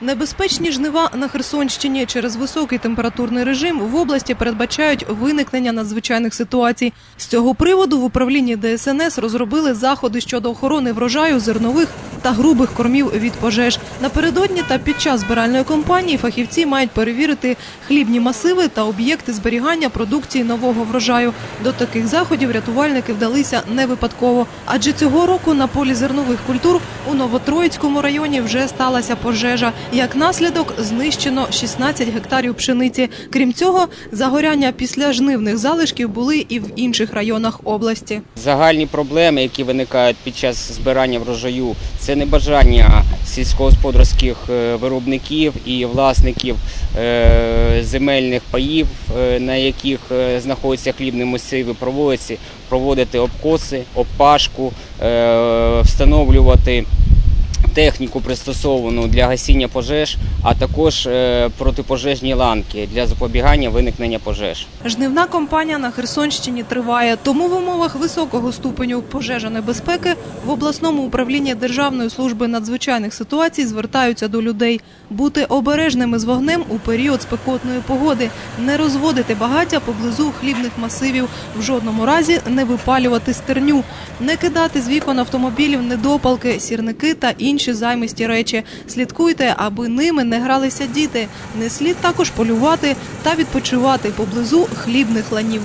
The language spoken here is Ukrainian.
Небезпечні жнива на Херсонщині через високий температурний режим в області передбачають виникнення надзвичайних ситуацій. З цього приводу в управлінні ДСНС розробили заходи щодо охорони врожаю зернових та грубих кормів від пожеж. Напередодні та під час збиральної кампанії фахівці мають перевірити хлібні масиви та об'єкти зберігання продукції нового врожаю. До таких заходів рятувальники вдалися не випадково, адже цього року на полі зернових культур у Новотроїцькому районі вже сталася пожежа. Як наслідок, знищено 16 гектарів пшениці. Крім цього, загоряння після жнивних залишків були і в інших районах області. Загальні проблеми, які виникають під час збирання врожаю, це небажання сільськогосподарських е, виробників і власників е, земельних паїв, е, на яких знаходяться хлібні масиви, проводити, проводити обкоси, обпашку, встановлювати техніку пристосовану для гасіння пожеж, а також е, протипожежні ланки для запобігання виникнення пожеж. Жнивна кампанія на Херсонщині триває, тому в умовах високого ступеню пожежонебезпеки в обласному управлінні Державної служби надзвичайних ситуацій звертаються до людей. Бути обережними з вогнем у період спекотної погоди, не розводити багаття поблизу хлібних масивів, в жодному разі не випалювати стерню, не кидати з вікон автомобілів недопалки, сірники та інші займисті речі. Слідкуйте, аби ними не гралися діти. Не слід також полювати та відпочивати поблизу хлібних ланів.